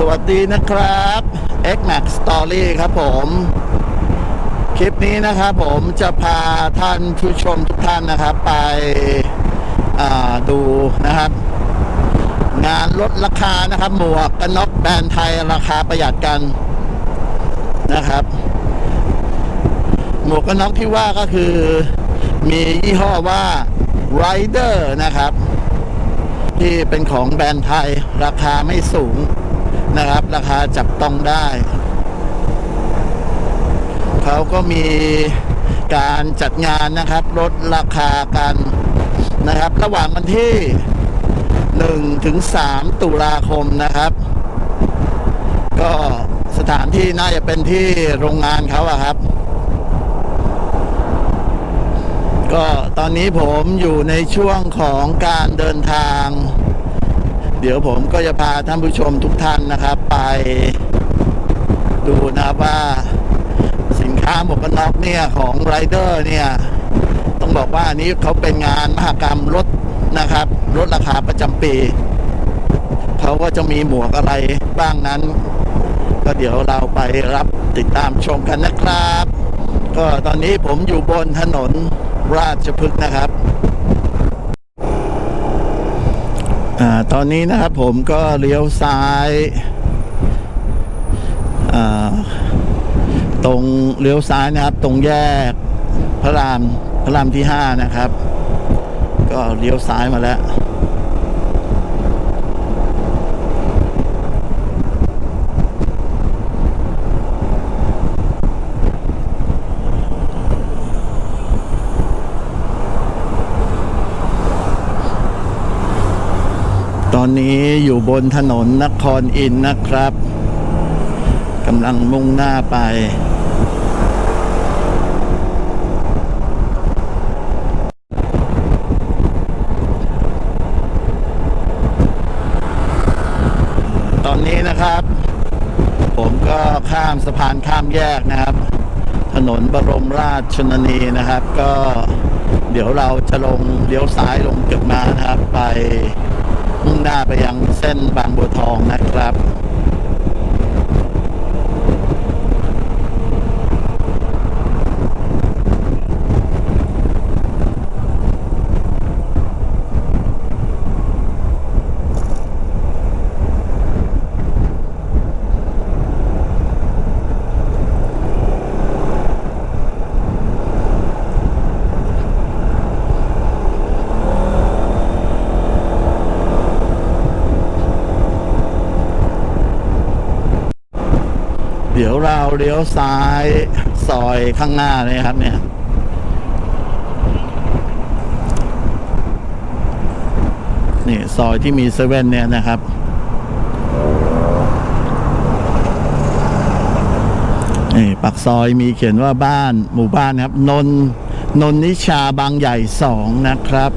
สวัสดีนะครับ X Max Story ครับผม คลิปนี้นะครับผมจะพาท่านผู้ชมทุกท่านนะครับ ไปดูนะครับ งานลดราคานะครับ หมวกกันน็อกแบรนด์ไทยราคาประหยัดกันนะครับ หมวกกันน็อกที่ว่าก็คือมียี่ห้อว่า Rider นะครับ ที่เป็นของแบรนด์ไทยราคาไม่สูง นะครับ ราคาจับต้องได้ เขาก็มีการจัดงานนะครับ ลดราคากันนะครับ ระหว่างวันที่1ถึง3ตุลาคมนะครับ ก็สถานที่น่าจะเป็นที่โรงงานเขาอะครับ ก็ตอนนี้ผมอยู่ในช่วงของการเดินทาง เดี๋ยวผมก็จะพาท่านผู้ชมทุกท่านนะครับ ไปดูนะครับว่าสินค้าหมวกกันน็อกเนี่ยของไรเดอร์เนี่ย ต้องบอกว่าอันนี้เขาเป็นงานมหกรรมลดนะครับลดราคาประจำปีเขาก็จะมีหมวกอะไรบ้างนั้น ก็เดี๋ยวเราไปรับติดตามชมกันนะครับ ก็ตอนนี้ผมอยู่บนถนนราชพฤกษ์นะครับ อาตอนนี้นะครับผมก็เลี้ยวซ้ายอ่าตรงเลี้ยวซ้ายนะครับ ตรงแยกพระรามพระรามที่ห้านะครับ ก็เลี้ยวซ้ายมาแล้ว อนนี้อยู่บนถนนนครอินนะครับกำลังมุ่งหน้าไปตอนนี้นะครับ ผมก็ข้ามสะพานข้ามแยกนะครับ ถนนบรมราชชนนีนะครับ ก็เดี๋ยวเราจะลงเลี้ยวซ้ายลงตึกมานะครับไป มุ่งหน้าไปยังเส้นบางบัวทองนะครับ ดี๋ยวเราเลี้ยวซ้ายซอยข้างหน้าเลยครับ เนี่ยนี่ซอยที่มีเซเว่นเนี่ยนะครับ นี่ปักซอยมีเขียนว่าบ้านหมู่บ้านครับ นนนนนิชาบางใหญ่สองนะครับ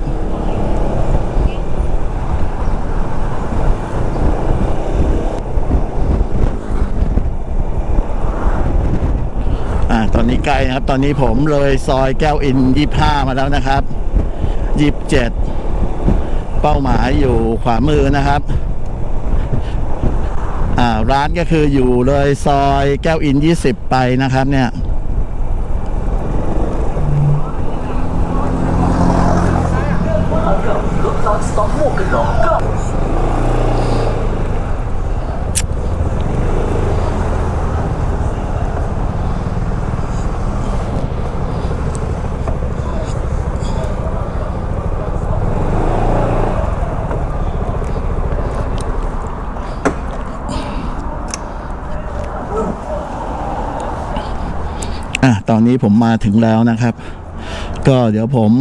อ่า ตอนนี้ใกลนะครับ ตอนนี้ผมเลยซอยแก้วอินยี่ห้ามาแล้วนะครับยี่เจ็ดเป้าหมายอยู่ขวามือนะครับอ่าร้านก็คืออยู่เลยซอยแก้วอินยี่สิบไปนะครับเนี่ย อะ ตอ นี้ผมมาถึงแล้วนะครับ ก็เดี๋ยวผม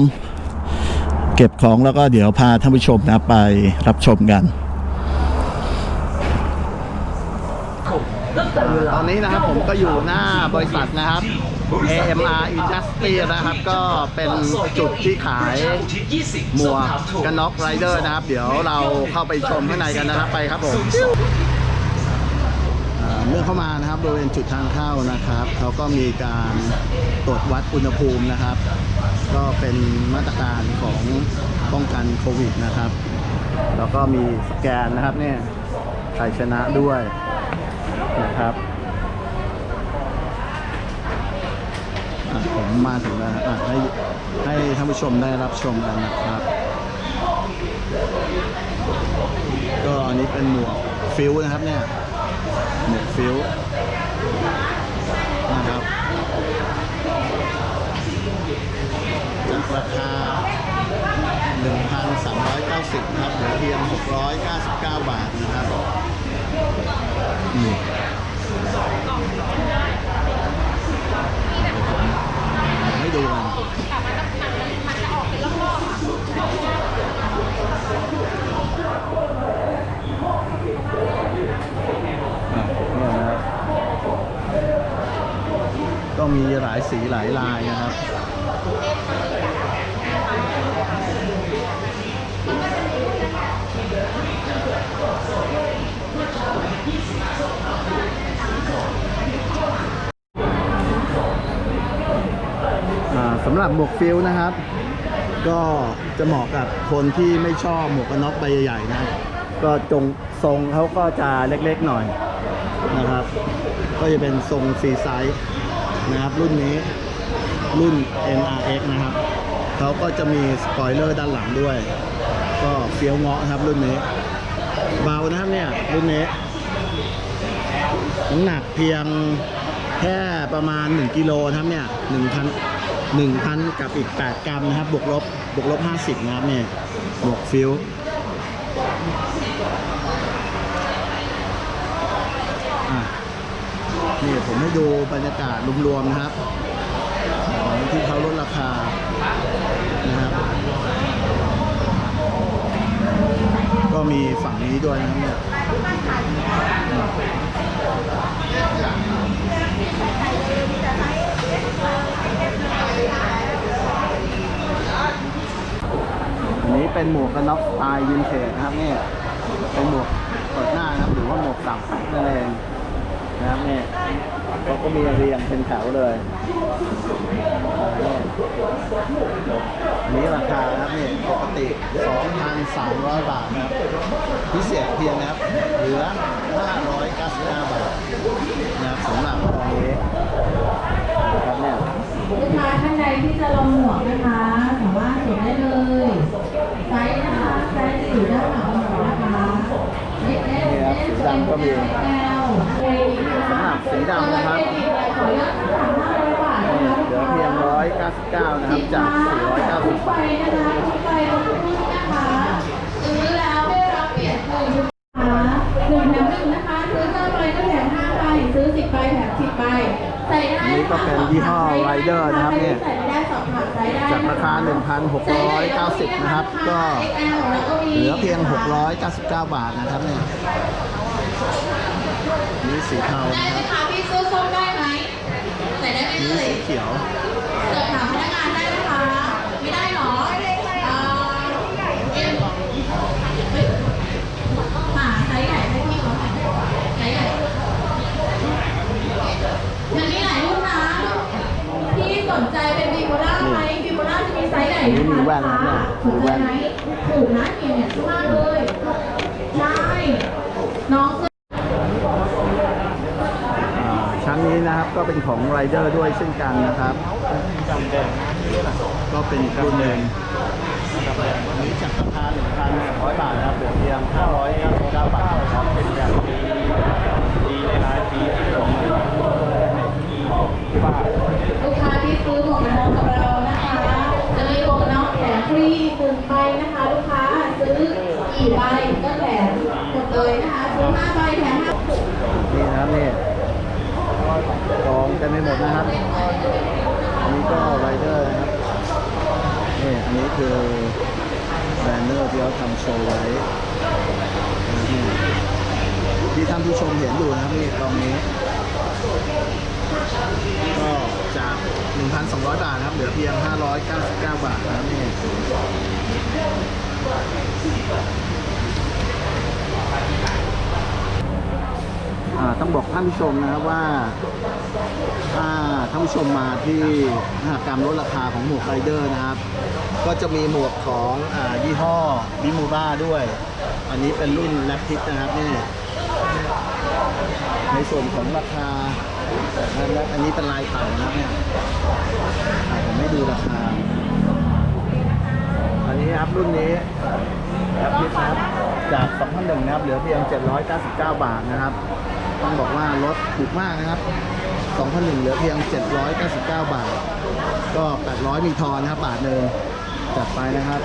เก็บของแล้วก็เดี๋ยวพาท่านผู้ชมนะไปรับชมกัน ตอนนี้นะครับผมก็อยู่หน้าบริษัทนะครับ AMR Industry นะครับ ก็เป็นจุดที่ขายหมวกกันน็อกไรเดอร์นะครับ เดี๋ยวเราเข้าไปชมข้างในกันนะครับไปครับผม อเข้ามานะครับบริเวณจุดทางเข้านะครับเขาก็มีการตรวจวัดอุณหภูมินะครับ ก็เป็นมาตรการของป้องกันโควิดนะครับ แล้วก็มีสแกนนะครับเนี่ยไทยชนะด้วยนะครับอะผมมาถึงแล้วอะให้ให้ท่านผู้ชมได้รับชมกันนะครับ ก็อันนี้เป็นหมวกฟิวนะครับเนี่ย หมวกฟิวนะครับจากราคา 1,390ครับเหลือเพียง 699 บาทนะครับอืมให้ดูกันอะเนี่ยนะครับก็ มีหลายสีหลายลายนะครับสำหรับหมวกฟิลนะครับ ก็จะเหมาะกับคนที่ไม่ชอบหมวกกันน็อกใบใหญ่ๆนะก็จงทรงเขาก็จะเล็กๆหน่อยนะครับ ก็จะเป็นทรงซีไซส์ นะครับ รุ่นนี้รุ่น NRX นะครับเขาก็จะมีสปอยเลอร์ด้านหลังด้วย ก็เฟี้ยวเงาะครับรุ่นนี้ เบานะครับเนี่ย รุ่นนี้น้ำหนักเพียงแค่ประมาณ 1กิโลนะครับเนี่ย1,000 1,000 กับอีก 8 กรัมนะครับ บวกลบบวกลบ 50 นะครับเนี่ยบวกฟิลอะ นี่ผมให้ดูบรรยากาศรวมๆนะครับของที่เขาลดราคานะครับ ก็มีฝั่งนี้ด้วยนะครับเนี่ยอันนี้เป็นหมวกกันน็อกสไตล์วินเทจนะครับเนี่ยเป็นหมวกเปิดหน้านะครับหรือว่าหมวกสับนั่นเองนะครับเนี่ย เขาก็มีเรียงเป็นแถวเลยเนี่ยอันนี้ราคานะครับเนี่ยปกติ 2,300 บาทนะครับ พิเศษเพียงนะครับ เหลือ 599บาทนะครับสำหรับตรงนี้นะครับเนี่ยลูกค้าท่านใดที่จะลองหมวกนะคะสามารถสวมได้เลยไซส์นะคะไซส์จะอยู่ด้านหลังหมวกนะคะ XS นี่ครับสีดำก็มี XL สีดำนะครับเหลือเพียง 199 นะครับ จาก 490ไปนะคะไปลงทุนนะคะซื้อแล้วได้รับเปลี่ยนคืนลูกค้าหนึ่งแถมหนึ่งนะคะซื้อห้าใบก็แถมห้าใบซื้อสิบใบแถมสิบใบนี่ก็เป็นยี่ห้อ Rider นะครับเนี่ยจากราคา 1,690 นะครับ ก็เหลือเพียง 699 บาทนะครับเนี่ย นี่สีเทาได้นะไหมครับคะพี่ซื้อส้มได้ไหมใส่ได้ไหมนี่เอ่ยสีเขียวเกิดถามพนักงานได้ไหมคะ ไม่ได้หรออ่าเอ็มเฮ้ยหาไซส์ใหญ่ให้พี่เขาหน่อยไซส์ใหญ่มันมีหลายรุ่นนะพี่สนใจเป็นบีโบล่าไหมบีโบล่าจะมีไซส์ใหญ่นะคะลูกค้าสนใจไหมถูกนะเนี่ยเนี่ยมากเลย ใช่ น้องซื้อ อ่าชั้นนี้นะครับ ก็เป็นของ Rider ด้วยเช่นกันนะครับ ก็เป็นอีกรุ่นหนึ่งอันนี้จากราคา1,100 บาทนะครับเหลือเพียง599บาทนะครับเป็นแบบดีในรายปีที่ผมที่บ้านลูกค้าที่ซื้อหมวกกันน็อกกับเรานะคะจะมีหมวกกันน็อกแถมฟรีหนึ่งใบนะคะ ลูกค้าซื้อกี่ใบก็แถมหมดเลยนะคะซื้อห้าใบแถมห้านี่นะครับนี่ กองกันไม่หมดนะครับ อันนี้ก็ไรเดอร์นะครับนี่อันนี้คือแบนเนอร์ที่เขาทำโชว์ไว้นี่ที่ท่านผู้ชมเห็นอยู่นะครับนี่กองนี้ ก็จาก 1,200 บาทนะครับ เหลือเพียง 599 บาทนะครับนี่อ่ ต้องบอกท่านผู้ชมนะครับว่าถ้าท่านผู้ชมมาที่มหากรรมลดราคาของหมวกไรเดอร์นะครับ ก็จะมีหมวกของอยี่ห้อบิมูราด้วย อันนี้เป็นรุ่นแลปทิสนะครับนี่ในส่วนของราคาและอันนี้เป็นลายเต่านะครับเนี่ยอะผมไม่ดูราคา อันนี้ครับรุ่นนี้แอปพิสครับจาก 2,001นะครับเหลือเพียง 799 บาทนะครับ ต้องบอกว่าลดถูกมากนะครับ2,001เหลือเพียง 799 บาท ก็ 800 มีทอนนะครับ บาทหนึ่งจัดไปนะครับ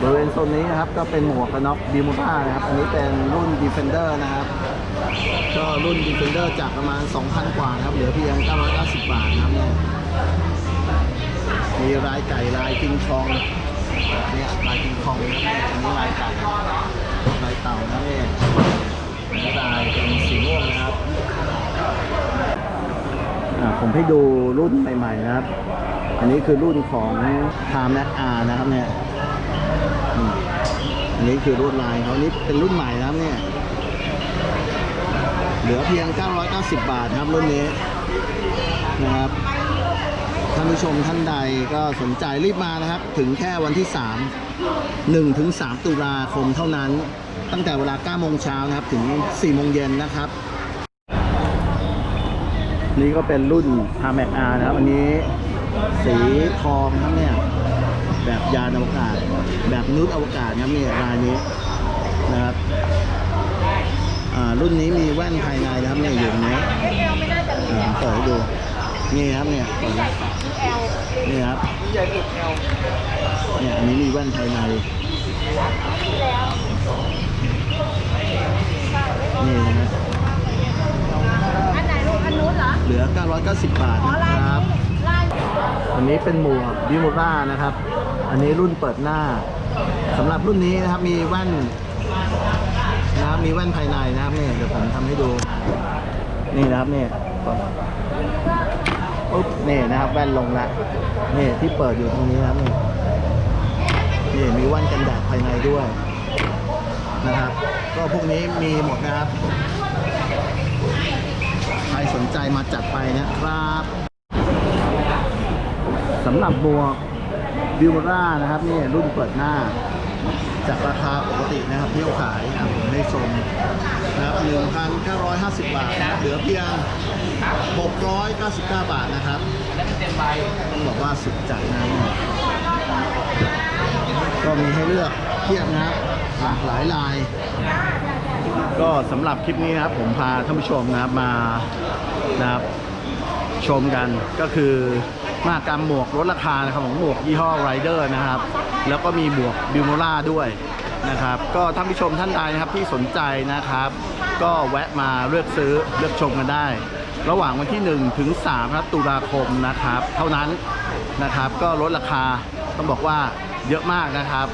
บริเวณโซนนี้นะครับก็เป็นหมวกกันน็อกดิมูต้านะครับ อันนี้เป็นรุ่น Defender นะครับ ก็รุ่น Defender จากประมาณ 2,000 กว่านะครับ เหลือเพียง 990 บาทนะครับเนี่ยมีลายไก่ลายกิงคอง เนี่ยลายกิงคองนะครับอันนี้ลายไก่ลายเต่านะเนี่ยลายเป็นสีม่วงนะครับอ่าผมให้ดูรุ่นใหม่ๆนะครับ อันนี้คือรุ่นของ Time Max R นะครับเนี่ยอันนี้คือรุ่นลายเขานี่เป็นรุ่นใหม่นะครับเนี่ย เหลือเพียง 990 บาทครับรุ่นนี้นะครับ ท่านผู้ชมท่านใดก็สนใจรีบมานะครับ ถึงแค่วันที่ 3 1ถึง3ตุลาคมเท่านั้น ตั้งแต่เวลา9โมงเช้านะครับ ถึง4โมงเย็นนะครับ นี่ก็เป็นรุ่น h a m a c R นะครับ อันนี้สีทองครับเนี่ย แบบยานอวกาศ แบบนุษย์อวกาศครับเนี่ยรายนี้นะครับรุ่นนี้มีแว่นภายในนะครับเนี่ยอยู่ตรงนี้อ่าเปิดให้ดู นี่ครับเนี่ยเปิดแล้ว นี่ครับเนี่ยอันนี้มีแว่นภายในนี่นะฮะอันไหนลูกอันนู้นเหรอ เหลือ 990 บาทอ๋อนะลายครับนี้ลายอันนี้เป็นหมวกดิมูร่านะครับ อันนี้รุ่นเปิดหน้าสำหรับรุ่นนี้นะครับมีแว่นนะครับมีแว่นภายในนะครับเนี่ยเดี๋ยวผมทำให้ดู นี่นะครับเนี่ย ปุ๊บนี่นะครับ แว่นลงละนี่ที่เปิดอยู่ตรงนี้นะครับนี่นี่มีว่นกันแดดภายในด้วยนะครับ ก็พวกนี้มีหมดนะครับ ใครสนใจมาจัดไปนะครับสำหรับหมวบิวร่านะครับ นี่รุ่นเปิดหน้า จากราคาปกตินะครับที่เขาขายอะผมให้ชมนะครับ1,950 บาทนะครับเหลือเพียง 699 บาทนะครับต้องบอกว่าสุดจัดนะเนี่ยก็มีให้เลือกเทียบนะครับหลากหลายลาย ก็สำหรับคลิปนี้นะครับผมพาท่านผู้ชมนะครับมานะครับชมกันก็คือ มากรรมหมวกลดราคานะครับของหมวกยี่ห้อไรเดอร์นะครับ แล้วก็มีหมวกบิวโมล่าด้วยนะครับ ก็ท่านผู้ชมท่านใดนะครับที่สนใจนะครับ ก็แวะมาเลือกซื้อเลือกชมกันได้ ระหว่างวันที่ 1 ถึง3ครับตุลาคมนะครับ เท่านั้นนะครับก็ลดราคาต้องบอกว่าเยอะมากนะครับ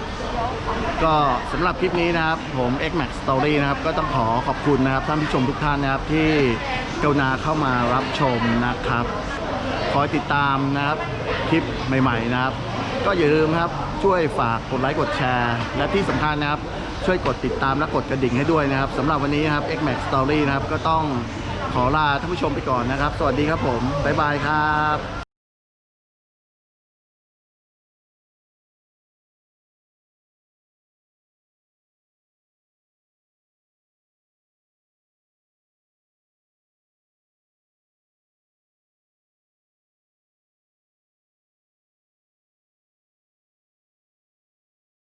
ก็สำหรับคลิปนี้นะครับ ผม X Max Story นะครับ ก็ต้องขอขอบคุณนะครับท่านผู้ชมทุกท่านนะครับที่กรุณาเข้ามารับชมนะครับ คอยติดตามนะครับคลิปใหม่ๆนะครับ ก็อย่าลืมครับช่วยฝากกดไลค์กดแชร์ และที่สำคัญนะครับ ช่วยกดติดตามและกดกระดิ่งให้ด้วยนะครับสำหรับวันนี้ครับ X Max Story นะครับก็ต้องขอลาท่านผู้ชมไปก่อนนะครับ สวัสดีครับผมบ๊ายบายครับ